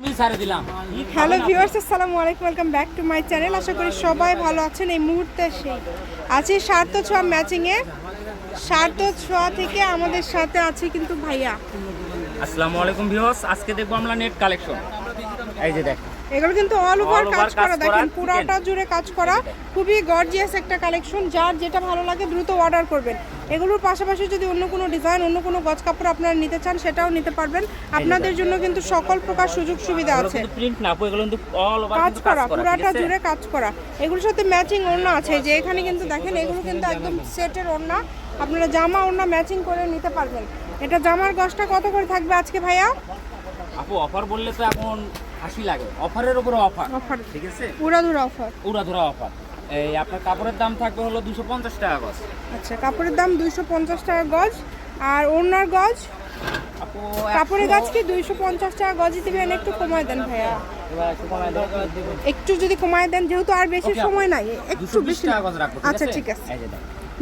Hello viewers আসসালামু আলাইকুম welcome back to my channel. আশা করি সবাই ভালো আছেন। এই মুহূর্তে সেই আছে সার্থ ছোঁয়া ম্যাচিংয়ে সার্থ ছোঁয়া থেকে আমাদের সাথে আছে কিন্তু ভাইয়া। আসসালামু আলাইকুম ভিউয়ার্স আজকে দেখব আমরা নেট কালেকশন এই যে দেখ এগুলো কিন্তু অল ওভার কাজ করা। দেখেন। পুরাটা জুড়ে কাজ করা। খুবই গর্জিয়াস একটা কালেকশন যার যেটা ভালো লাগে দ্রুত অর্ডার করবেন। এগুলোর পাশাপাশি যদি অন্য কোনো ডিজাইন অন্য কোনো গজ কাপড় আপনারা নিতে চান সেটাও নিতে পারবেন। আপনাদের জন্য কিন্তু সকল প্রকার সুযোগ সুবিধা আছে। প্রিন্ট না এগুলো কিন্তু অল ওভার কাজ করা পুরাটা জুড়ে কাজ করা। এগুলোর সাথে ম্যাচিং ওড়না আছে। যে এখানে কিন্তু দেখেন এগুলো কিন্তু একদম সেটের ওড়না। আপনারা জামা ওড়না ম্যাচিং করে নিতে পারবেন। এটা জামার গজটা কত করে থাকবে আজকে ভাইয়া? আপু অফার বললে তো এখন হাসি লাগে। অফারের উপরে অফার অফার ঠিক আছে? পুরাধুরা অফার উড়াধুরা অফার এই আপনার কাপড়ের দাম থাকবে হলো দুশো পঞ্চাশ টাকা গজ। আচ্ছা কাপড়ের দাম দুইশো পঞ্চাশ টাকা গজ। আর ওড়নার গজ? আপু কাপড়ের গাছ কি দুইশো পঞ্চাশ টাকা গজই দিবেন? একটু কমায় দেন ভাইয়া। একটু কমায় একটু যদি কমায় দেন যেহেতু আর বেশি সময় নাই একটু বেশি আচ্ছা ঠিক আছে।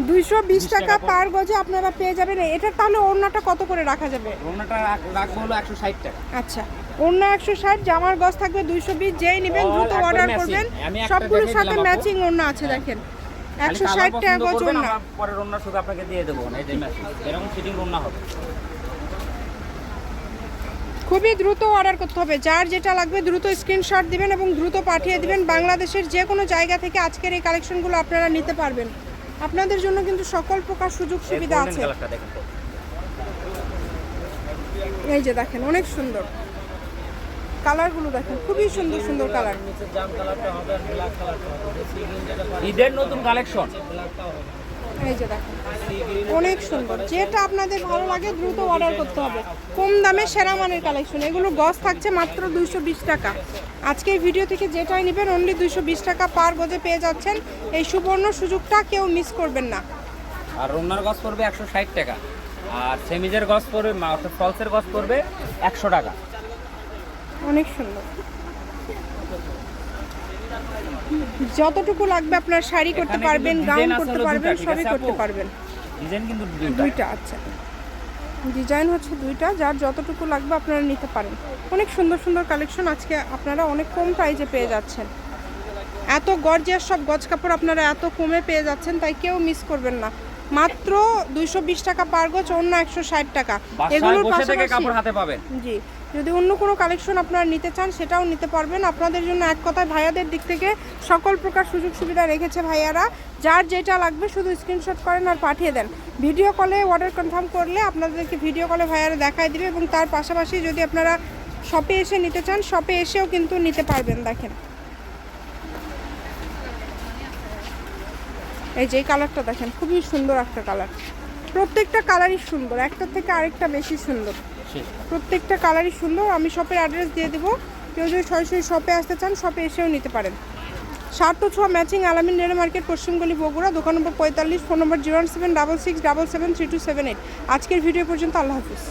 দুইশো বিশ টাকা পার গজে আপনারা পেয়ে যাবেন। এটা তাহলে ওড়নাটা কত করে রাখা যাবে? রোনাটা রাখব হলো একশো ষাট টাকা। আচ্ছা অন্য একশো ষাট জামার গজ থাকবে দুইশো বিশ যেই নেবেন দ্রুত অর্ডার করবেন। সবগুলোর সাথে ম্যাচিং ওড়না আছে দেখেন। একশো ষাট টাকা গজ আমরা পরের ওড়না শুধু আপনাকে দিয়ে দেবো এই ম্যাচিং এরকম ফিটিং ওড়না হবে। খুবই দ্রুত অর্ডার করতে হবে। যার যেটা লাগবে দ্রুত স্ক্রিনশট দিবেন এবং দ্রুত পাঠিয়ে দিবেন। বাংলাদেশের যে কোনো জায়গা থেকে আজকের এই কালেকশনগুলো আপনারা নিতে পারবেন। আপনাদের জন্য কিন্তু সকল প্রকার সুযোগ সুবিধা আছে। এই যে দেখেন অনেক সুন্দর। কালারগুলো দেখেন খুবই সুন্দর সুন্দর কালার। নিচে জাম কালারটা হবে আর ব্ল্যাক কালারটা হবে। ঈদের নতুন কালেকশন এই যে দেখেন অনেক সুন্দর। যেটা আপনাদের ভালো লাগে দ্রুত অর্ডার করতে হবে। কম দামে সেরা মানের কালেকশন এগুলো গজ থাকছে মাত্র দুইশো বিশ টাকা। আজকে এই ভিডিও থেকে যেটাই নেবেন অনলি দুইশো বিশ টাকা পার গজে পেয়ে যাচ্ছেন। এই সুবর্ণ সুযোগটা কেউ মিস করবেন না। আর রোনার গজ পড়বে একশো ষাট টাকা। আর সেমিজের গজ পড়বে ফলসের গজ পড়বে একশো টাকা। অনেক সুন্দর। যতটুকু লাগবে আপনার শাড়ি করতে পারবেন গাউন করতে পারবেন সবই করতে পারবেন। ডিজাইন কিন্তু দুইটা। আচ্ছা। ডিজাইন হচ্ছে দুইটা যার যতটুকু লাগবে আপনারা নিতে পারেন। অনেক সুন্দর সুন্দর কালেকশন আজকে আপনারা অনেক কম প্রাইজে পেয়ে যাচ্ছেন। এত গর্জিয়াস সব গজ কাপড় আপনারা এত কমে পেয়ে যাচ্ছেন তাই কেউ মিস করবেন না। মাত্র দুইশো বিশ টাকা পার গজ অন্য একশো ষাট টাকা। থেকে পাশাপাশি- কাপড় হাতে পাবেন। জি। যদি অন্য কোনো কালেকশন আপনারা নিতে চান, সেটাও নিতে পারবেন। আপনাদের জন্য এক কথায় ভাইয়াদের দিক থেকে সকল প্রকার সুযোগ সুবিধা রেখেছে ভাইয়ারা। যার যেটা লাগবে শুধু স্ক্রিনশট করেন আর পাঠিয়ে দেন। ভিডিও কলে অর্ডার কনফার্ম করলে আপনাদেরকে ভিডিও কলে ভাইয়ারা দেখায় দিবে এবং তার পাশাপাশি যদি আপনারা শপে এসে নিতে চান শপে এসেও কিন্তু নিতে পারবেন, দেখেন। এই যে কালারটা দেখেন, খুবই সুন্দর একটা কালার প্রত্যেকটা কালারই সুন্দর, একটার থেকে আরেকটা বেশি সুন্দর। প্রত্যেকটা কালারই সুন্দর। আমি শপের অ্যাড্রেস দিয়ে দেবো। কেউ যদি সরাসরি শপে আসতে চান শপে এসেও নিতে পারেন। সাত টু ছোঁয়া ম্যাচিং আলামিন রেল মার্কেট পশ্চিমগলি বগুড়া, দোকান নম্বর পঁয়তাল্লিশ, phone number zero one seven double six double seven three two seven eight আজকের ভিডিও পর্যন্ত আল্লাহ হাফিজ।